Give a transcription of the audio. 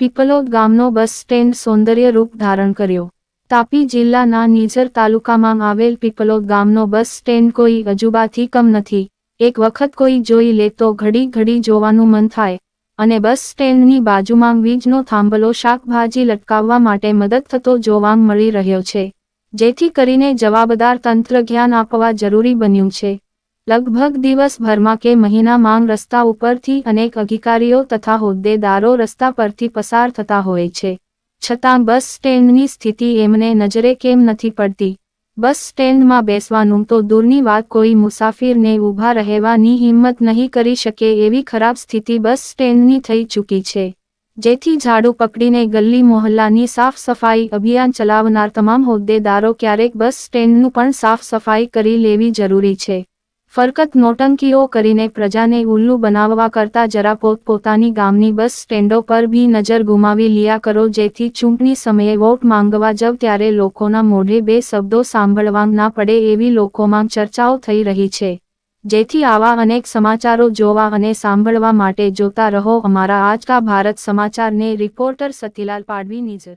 પીપલોદ ગામનો bus stand સૌંદર્ય રૂપ ધારણ કર્યો. તાપી જિલ્લાના નીજર તાલુકામાં આવેલ પીપલોદ ગામનો બસ સ્ટેન્ડ કોઈ અજુબાથી કમ નથી. એક વખત કોઈ જોઈ લે તો ઘડી ઘડી જોવાનું મન થાય. અને બસ સ્ટેન્ડની બાજુમાં વીજનો થાંભલો શાકભાજી લટકાવવા માટે મદદ થતો જોવા મળી રહ્યો છે. જેથી કરીને જવાબદાર તંત્ર જ્ઞાન આપવા જરૂરી બન્યું છે. લગભગ દિવસભરમાં કે મહિનામાં રસ્તા ઉપરથી અનેક અધિકારીઓ તથા હોદ્દેદારો રસ્તા પરથી પસાર થતા હોય છે. છતાં બસ સ્ટેન્ડની સ્થિતિ એમને નજરે કેમ નથી પડતી? બસ સ્ટેન્ડમાં બેસવાનું તો દૂરની વાત કોઈ મુસાફિરને ઊભા રહેવાની હિંમત નહીં કરી શકે એવી ખરાબ સ્થિતિ બસ સ્ટેન્ડની થઈ ચૂકી છે. જેથી ઝાડુ પકડીને ગલ્લી મોહલ્લાની સાફ સફાઈ અભિયાન ચલાવનાર તમામ હોદ્દેદારો ક્યારેક બસ સ્ટેન્ડનું પણ સાફ સફાઈ કરી લેવી જરૂરી છે. ફરકત નોટંકીઓ કરીને પ્રજાને ઉલ્લુ બનાવવા કરતા જરા પોતપોતાની ગામની બસ સ્ટેન્ડો પર બી નજર ગુમાવી લિયા કરો, જેથી ચૂંટણી સમયે વોટ માંગવા જવ ત્યારે લોકોના મોઢે બે શબ્દો સાંભળવા ના પડે એવી લોકોમાં ચર્ચાઓ થઈ રહી છે. જેથી આવા અનેક સમાચારો જોવા અને સાંભળવા માટે જોતા રહો. અમારા આજકા ભારત સમાચારને રિપોર્ટર સતીલાલ પાડવી નિઝર